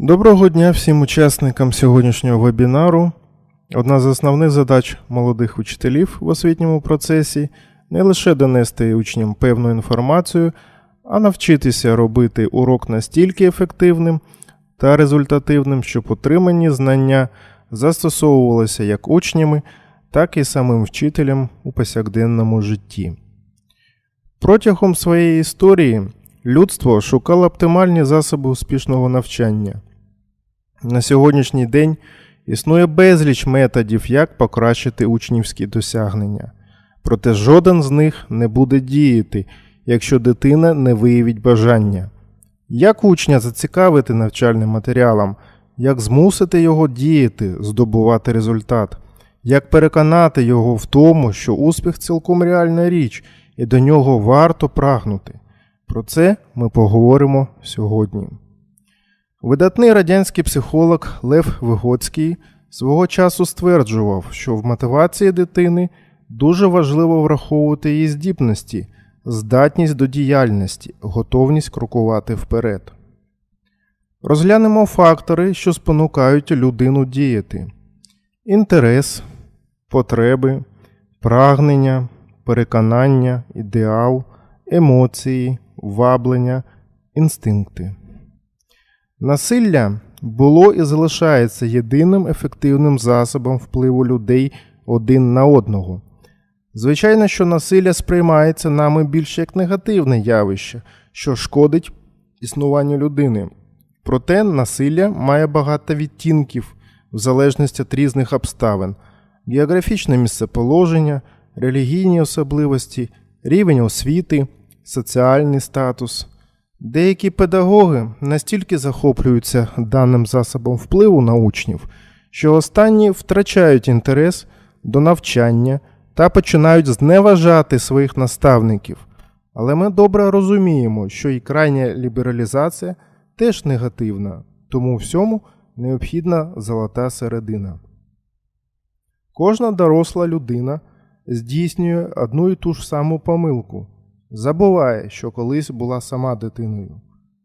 Доброго дня всім учасникам сьогоднішнього вебінару. Одна з основних задач молодих учителів в освітньому процесі не лише донести учням певну інформацію, а навчитися робити урок настільки ефективним та результативним, щоб отримані знання застосовувалися як учнями, так і самим вчителем у повсякденному житті. Протягом своєї історії людство шукало оптимальні засоби успішного навчання. На сьогоднішній день існує безліч методів, як покращити учнівські досягнення. Проте жоден з них не буде діяти, якщо дитина не виявить бажання. Як учня зацікавити навчальним матеріалом, як змусити його діяти, здобувати результат, як переконати його в тому, що успіх цілком реальна річ і до нього варто прагнути. Про це ми поговоримо сьогодні. Видатний радянський психолог Лев Вигоцький свого часу стверджував, що в мотивації дитини дуже важливо враховувати її здібності, здатність до діяльності, готовність крокувати вперед. Розглянемо фактори, що спонукають людину діяти: інтерес, потреби, прагнення, переконання, ідеал, емоції, ваблення, інстинкти. Насилля було і залишається єдиним ефективним засобом впливу людей один на одного. Звичайно, що насилля сприймається нами більше як негативне явище, що шкодить існуванню людини. Проте насилля має багато відтінків в залежності від різних обставин: географічне місцеположення, релігійні особливості, рівень освіти, соціальний статус. Деякі педагоги настільки захоплюються даним засобом впливу на учнів, що останні втрачають інтерес до навчання та починають зневажати своїх наставників. Але ми добре розуміємо, що і крайня лібералізація теж негативна, тому всьому необхідна золота середина. Кожна доросла людина здійснює одну і ту ж саму помилку. Забуває, що колись була сама дитиною.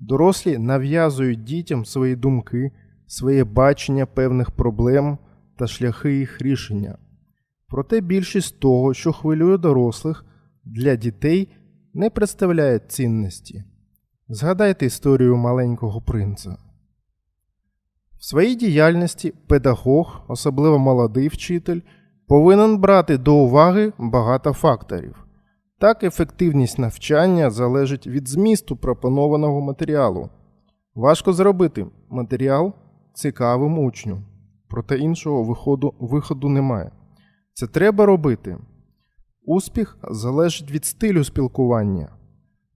Дорослі нав'язують дітям свої думки, своє бачення певних проблем та шляхи їх рішення. Проте більшість того, що хвилює дорослих, для дітей не представляє цінності. Згадайте історію маленького принца. В своїй діяльності педагог, особливо молодий вчитель, повинен брати до уваги багато факторів. Так, ефективність навчання залежить від змісту пропонованого матеріалу. Важко зробити матеріал цікавим учню, проте іншого виходу, виходу немає. Це треба робити. Успіх залежить від стилю спілкування.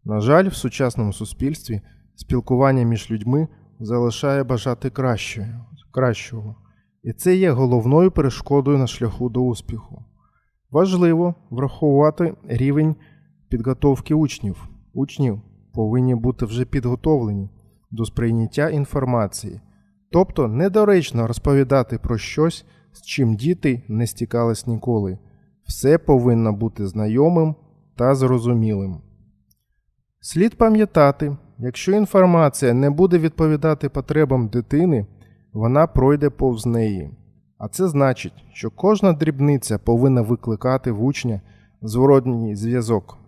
На жаль, в сучасному суспільстві спілкування між людьми залишає бажати кращого, кращого. І це є головною перешкодою на шляху до успіху. Важливо враховувати рівень підготовки учнів. Учнів повинні бути вже підготовлені до сприйняття інформації, тобто недоречно розповідати про щось, з чим діти не стікались ніколи. Все повинно бути знайомим та зрозумілим. Слід пам'ятати, якщо інформація не буде відповідати потребам дитини, вона пройде повз неї. А це значить, що кожна дрібниця повинна викликати в учня зворотній зв'язок.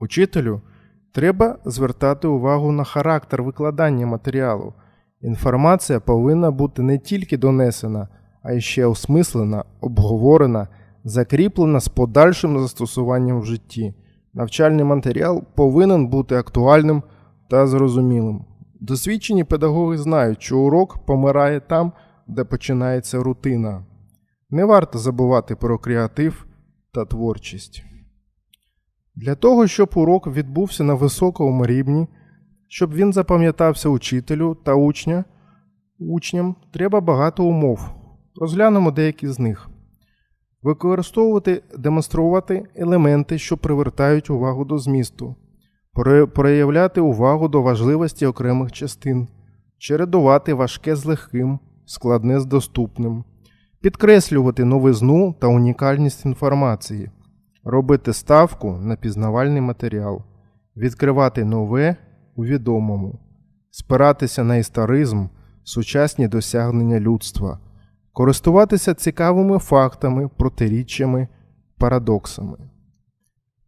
Учителю треба звертати увагу на характер викладання матеріалу. Інформація повинна бути не тільки донесена, а й ще осмислена, обговорена, закріплена з подальшим застосуванням в житті. Навчальний матеріал повинен бути актуальним та зрозумілим. Досвідчені педагоги знають, що урок помирає там, де починається рутина. Не варто забувати про креатив та творчість. Для того, щоб урок відбувся на високому рівні, щоб він запам'ятався учителю та учня, учням треба багато умов. Розглянемо деякі з них. Використовувати, демонструвати елементи, що привертають увагу до змісту, проявляти увагу до важливості окремих частин, чередувати важке з легким, складне з доступним, підкреслювати новизну та унікальність інформації, робити ставку на пізнавальний матеріал, відкривати нове у відомому, спиратися на історизм, сучасні досягнення людства, користуватися цікавими фактами, протиріччями, парадоксами.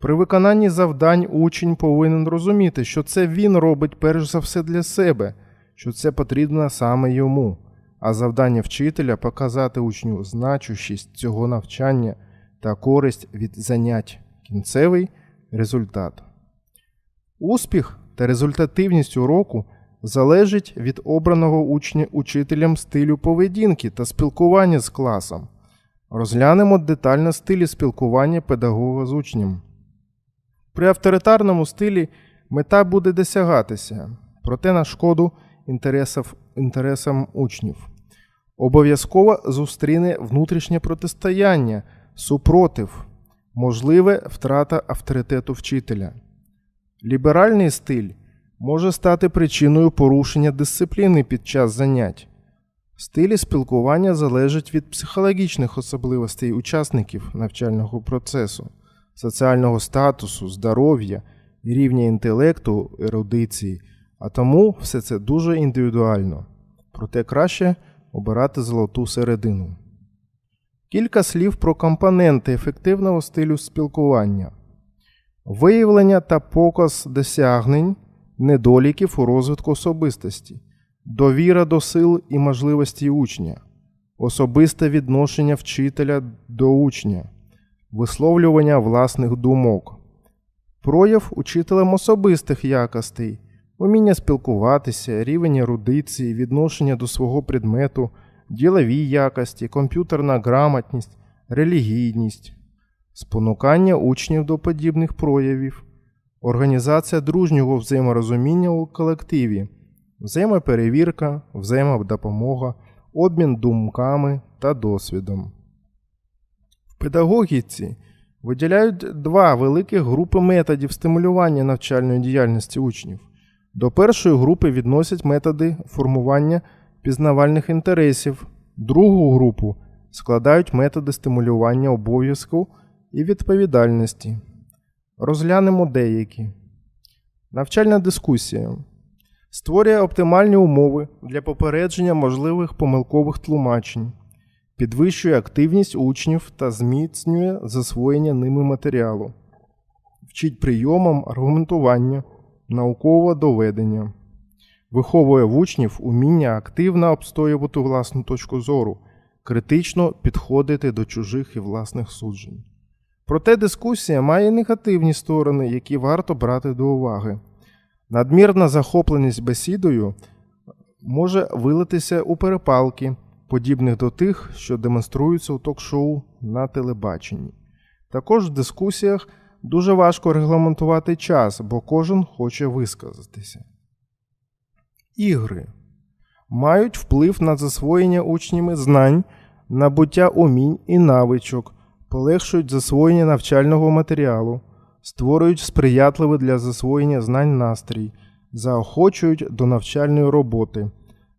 При виконанні завдань учень повинен розуміти, що це він робить перш за все для себе, що це потрібно саме йому, а завдання вчителя показати учню значущість цього навчання та користь від занять, кінцевий результат. Успіх та результативність уроку залежить від обраного учня учителем стилю поведінки та спілкування з класом. Розглянемо детально стилі спілкування педагога з учнем. При авторитарному стилі мета буде досягатися, проте на шкоду інтересів, інтересам учнів. Обов'язково зустріне внутрішнє протистояння, супротив, можливе втрата авторитету вчителя. Ліберальний стиль може стати причиною порушення дисципліни під час занять. Стилі спілкування залежать від психологічних особливостей учасників навчального процесу, соціального статусу, здоров'я, рівня інтелекту, ерудиції, а тому все це дуже індивідуально. Проте краще обирати золоту середину. Кілька слів про компоненти ефективного стилю спілкування. Виявлення та показ досягнень, недоліків у розвитку особистості, довіра до сил і можливості учня, особисте відношення вчителя до учня, висловлювання власних думок, прояв учителем особистих якостей, уміння спілкуватися, рівень ерудиції, відношення до свого предмету, ділові якості, комп'ютерна грамотність, релігійність спонукання учнів до подібних проявів, організація дружнього взаєморозуміння у колективі, взаємоперевірка, взаємодопомога, обмін думками та досвідом. В педагогіці виділяють два великих групи методів стимулювання навчальної діяльності учнів. До першої групи відносять методи формування пізнавальних інтересів, другу групу складають методи стимулювання обов'язку і відповідальності. Розглянемо деякі. Навчальна дискусія. Створює оптимальні умови для попередження можливих помилкових тлумачень, підвищує активність учнів та зміцнює засвоєння ними матеріалу, вчить прийомам аргументування, наукового доведення, виховує в учнів уміння активно обстоювати власну точку зору, критично підходити до чужих і власних суджень. Проте дискусія має негативні сторони, які варто брати до уваги. Надмірна захопленість бесідою може вилитися у перепалки, подібних до тих, що демонструються у ток-шоу на телебаченні. Також в дискусіях дуже важко регламентувати час, бо кожен хоче висказатися. Ігри мають вплив на засвоєння учнями знань, набуття умінь і навичок полегшують засвоєння навчального матеріалу, створюють сприятливий для засвоєння знань настрій, заохочують до навчальної роботи,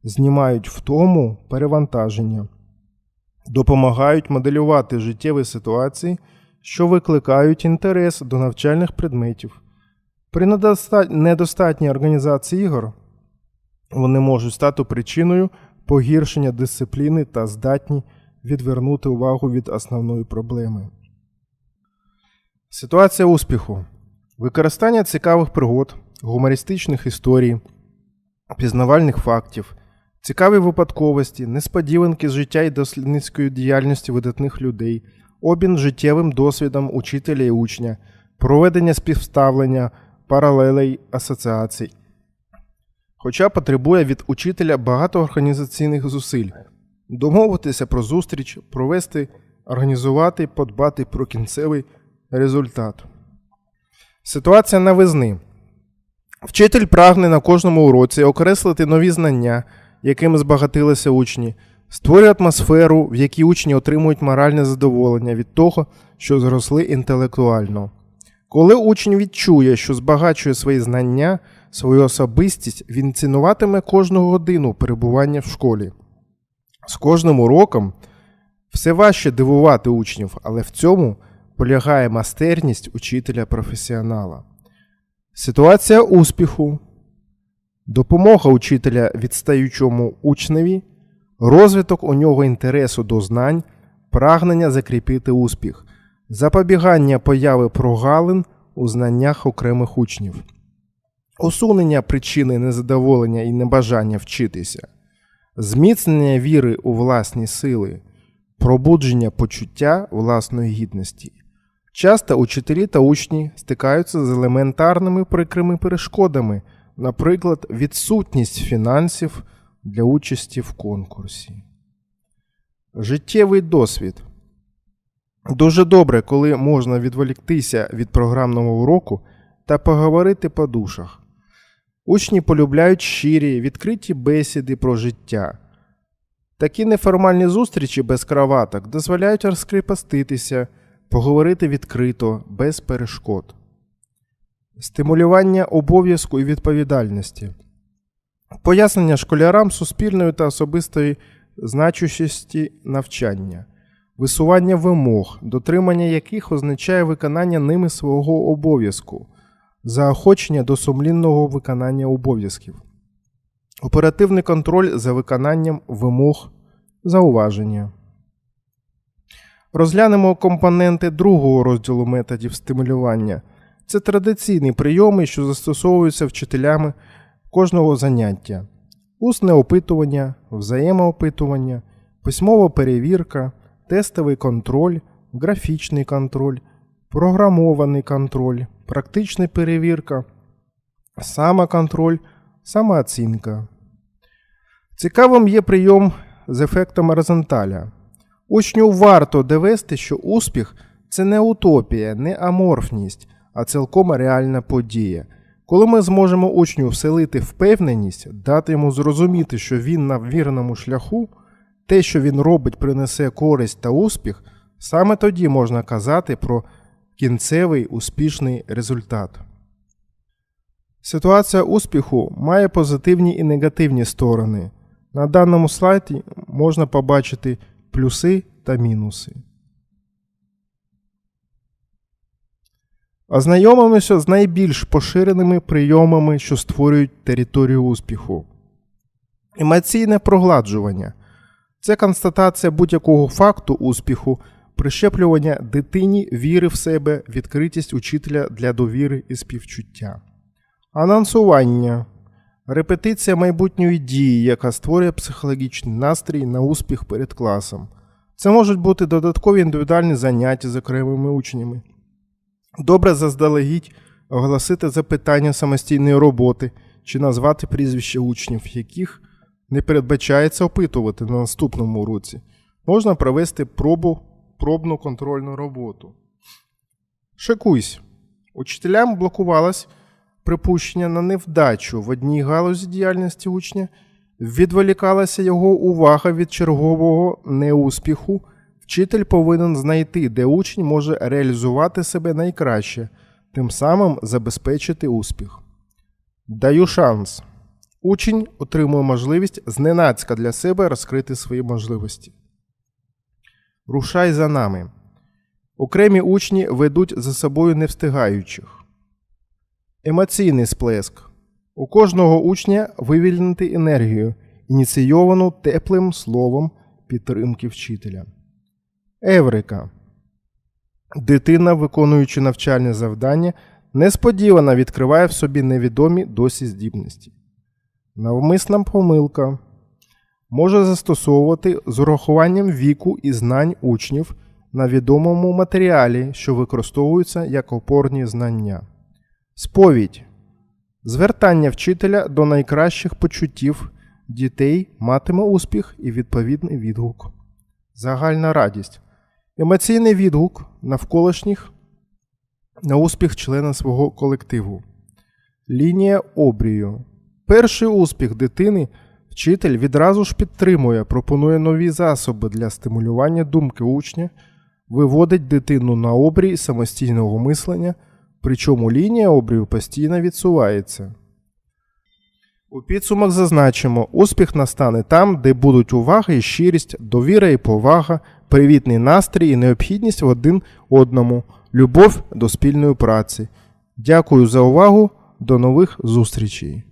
знімають втому перевантаження, допомагають моделювати життєві ситуації, що викликають інтерес до навчальних предметів. При недостатній організації ігор вони можуть стати причиною погіршення дисципліни та здатні відвернути увагу від основної проблеми. Ситуація успіху. Використання цікавих пригод, гумористичних історій, пізнавальних фактів, цікаві випадковості, несподіванки з життя і дослідницької діяльності видатних людей, обмін життєвим досвідом учителя і учня, проведення співставлення, паралелей асоціацій. Хоча потребує від учителя багато організаційних зусиль домовитися про зустріч, провести, організувати, подбати про кінцевий результат. Ситуація новизни. Вчитель прагне на кожному уроці окреслити нові знання, якими збагатилися учні, створює атмосферу, в якій учні отримують моральне задоволення від того, що зросли інтелектуально. Коли учень відчує, що збагачує свої знання, свою особистість, він цінуватиме кожну годину перебування в школі. З кожним уроком все важче дивувати учнів, але в цьому полягає майстерність учителя професіонала. Ситуація успіху. допомога учителя відстаючому учневі, розвиток у нього інтересу до знань, прагнення закріпити успіх, запобігання появи прогалин у знаннях окремих учнів, усунення причини незадоволення і небажання вчитися, зміцнення віри у власні сили, пробудження почуття власної гідності. Часто учителі та учні стикаються з елементарними прикрими перешкодами, наприклад, відсутність фінансів для участі в конкурсі. Життєвий досвід. Дуже добре, коли можна відволіктися від програмного уроку та поговорити по душах. Учні полюбляють щирі, відкриті бесіди про життя. Такі неформальні зустрічі без краваток дозволяють розкріпоститися, поговорити відкрито, без перешкод. Стимулювання обов'язку і відповідальності. Пояснення школярам суспільної та особистої значущості навчання, висування вимог, дотримання яких означає виконання ними свого обов'язку, заохочення до сумлінного виконання обов'язків, оперативний контроль за виконанням вимог, зауваження. Розглянемо компоненти другого розділу методів стимулювання. Це традиційні прийоми, що застосовуються вчителями кожного заняття: усне опитування, взаємоопитування, письмова перевірка, тестовий контроль, графічний контроль, програмований контроль, практична перевірка, самоконтроль, самооцінка. Цікавим є прийом з ефектом Розенталя. Учню варто довести, що успіх це не утопія, не аморфність, а цілком реальна подія. Коли ми зможемо учню вселити впевненість, дати йому зрозуміти, що він на вірному шляху, те, що він робить, принесе користь та успіх, саме тоді можна казати про кінцевий успішний результат. Ситуація успіху має позитивні і негативні сторони. На даному слайді можна побачити плюси та мінуси. Ознайомимося з найбільш поширеними прийомами, що створюють територію успіху. Емоційне прогладжування це констатація будь-якого факту успіху, прищеплювання дитині віри в себе, відкритість учителя для довіри і співчуття. Анонсування репетиція майбутньої дії, яка створює психологічний настрій на успіх перед класом. Це можуть бути додаткові індивідуальні заняття з окремими учнями. Добре заздалегідь оголосити запитання самостійної роботи чи назвати прізвище учнів, яких не передбачається опитувати на наступному уроці. Можна провести пробу, пробну контрольну роботу. Шикуйсь. Учителям блокувалось припущення на невдачу в одній галузі діяльності учня, відволікалася його увага від чергового неуспіху. Вчитель повинен знайти, де учень може реалізувати себе найкраще, тим самим забезпечити успіх. Даю шанс. Учень отримує можливість зненацька для себе розкрити свої можливості. Рушай за нами. Окремі учні ведуть за собою невстигаючих. Емоційний сплеск. У кожного учня вивільнити енергію, ініційовану теплим словом підтримки вчителя. Еврика. Дитина, виконуючи навчальне завдання, несподівано відкриває в собі невідомі досі здібності. Навмисна помилка може застосовувати з урахуванням віку і знань учнів на відомому матеріалі, що використовуються як опорні знання. Сповідь звертання вчителя до найкращих почуттів дітей матиме успіх і відповідний відгук. Загальна радість. Емоційний відгук навколишніх на успіх члена свого колективу. Лінія обрію. Перший успіх дитини вчитель відразу ж підтримує, пропонує нові засоби для стимулювання думки учня, виводить дитину на обрій самостійного мислення, причому лінія обрію постійно відсувається. У підсумок зазначимо, успіх настане там, де будуть увага і щирість, довіра і повага, привітний настрій і необхідність в один одному, любов до спільної праці. Дякую за увагу. До нових зустрічей!